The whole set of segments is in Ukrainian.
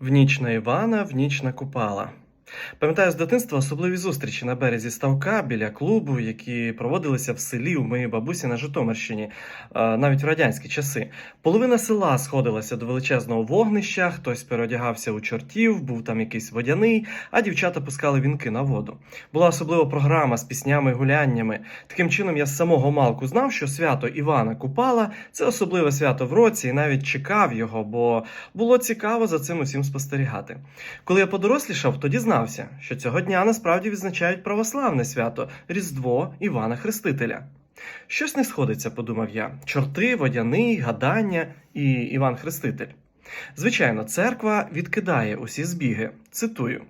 В ніч на Івана, в ніч на Купала. Пам'ятаю з дитинства особливі зустрічі на березі ставка біля клубу, які проводилися в селі у моїй бабусі на Житомирщині, е, навіть в радянські часи. Половина села сходилася до величезного вогнища, хтось переодягався у чортів, був там якийсь водяний, а дівчата пускали вінки на воду. Була особлива програма з піснями і гуляннями. Таким чином, я з самого малку знав, що свято Івана Купала це особливе свято в році, і навіть чекав його, бо було цікаво за цим усім спостерігати. Коли я подорослішав, то дізнався, що цього дня насправді відзначають православне свято Різдво Івана Хрестителя. Щось не сходиться, подумав я. Чорти, водяний, гадання і Іван Хреститель. Звичайно, церква відкидає усі збіги. Цитую: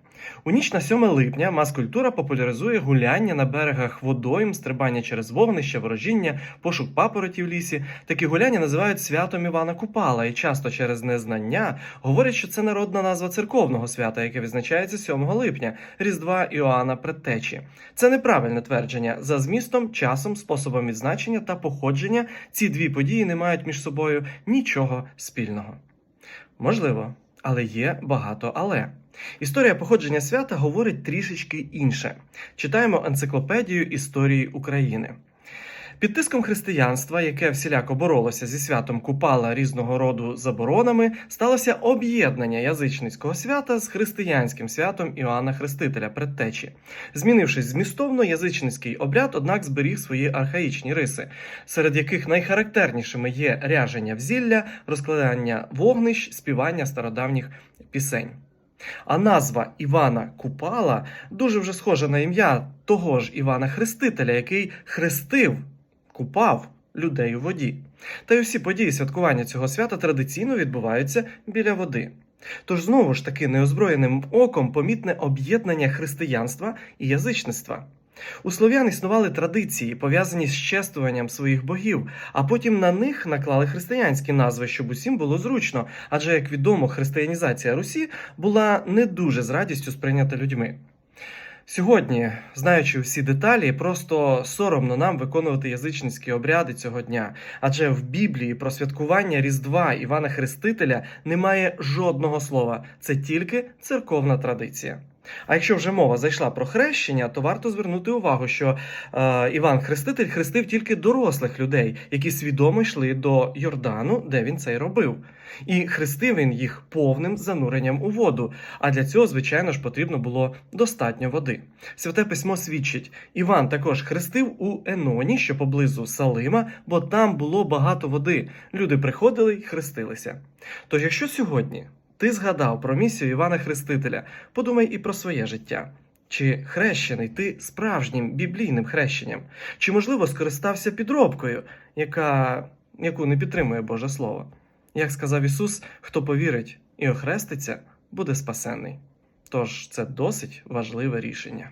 у ніч на 7 липня маскультура популяризує гуляння на берегах водойм, стрибання через вогнище, ворожіння, пошук папороті в лісі. Такі гуляння називають святом Івана Купала і часто через незнання говорять, що це народна назва церковного свята, яке відзначається 7 липня, Різдва Іоанна Предтечі. Це неправильне твердження. За змістом, часом, способом відзначення та походження ці дві події не мають між собою нічого спільного. Можливо, але є багато але. Історія походження свята говорить трішечки інше. Читаємо енциклопедію історії України. Під тиском християнства, яке всіляко боролося зі святом Купала різного роду заборонами, сталося об'єднання язичницького свята з християнським святом Іоанна Хрестителя Предтечі. Змінившись змістовно, язичницький обряд, однак зберіг свої архаїчні риси, серед яких найхарактернішими є ряження взілля, розкладання вогнищ, співання стародавніх пісень. А назва Івана Купала дуже вже схожа на ім'я того ж Івана Хрестителя, який хрестив, купав людей у воді. Та й усі події святкування цього свята традиційно відбуваються біля води. Тож знову ж таки неозброєним оком помітне об'єднання християнства і язичництва. У слов'ян існували традиції, пов'язані з чествуванням своїх богів, а потім на них наклали християнські назви, щоб усім було зручно, адже, як відомо, християнізація Русі була не дуже з радістю сприйнята людьми. Сьогодні, знаючи всі деталі, просто соромно нам виконувати язичницькі обряди цього дня, адже в Біблії про святкування Різдва Івана Хрестителя немає жодного слова, це тільки церковна традиція. А якщо вже мова зайшла про хрещення, то варто звернути увагу, що е, Іван Хреститель хрестив тільки дорослих людей, які свідомо йшли до Йордану, де він це й робив. І хрестив він їх повним зануренням у воду. А для цього, звичайно ж, потрібно було достатньо води. Святе письмо свідчить: Іван також хрестив у Еноні, що поблизу Салима, бо там було багато води. Люди приходили й хрестилися. Тож, якщо сьогодні ти згадав про місію Івана Хрестителя, подумай і про своє життя. Чи хрещений ти справжнім біблійним хрещенням? Чи, можливо, скористався підробкою, яка, яку не підтримує Боже Слово? Як сказав Ісус, хто повірить і охреститься, буде спасений. Тож це досить важливе рішення.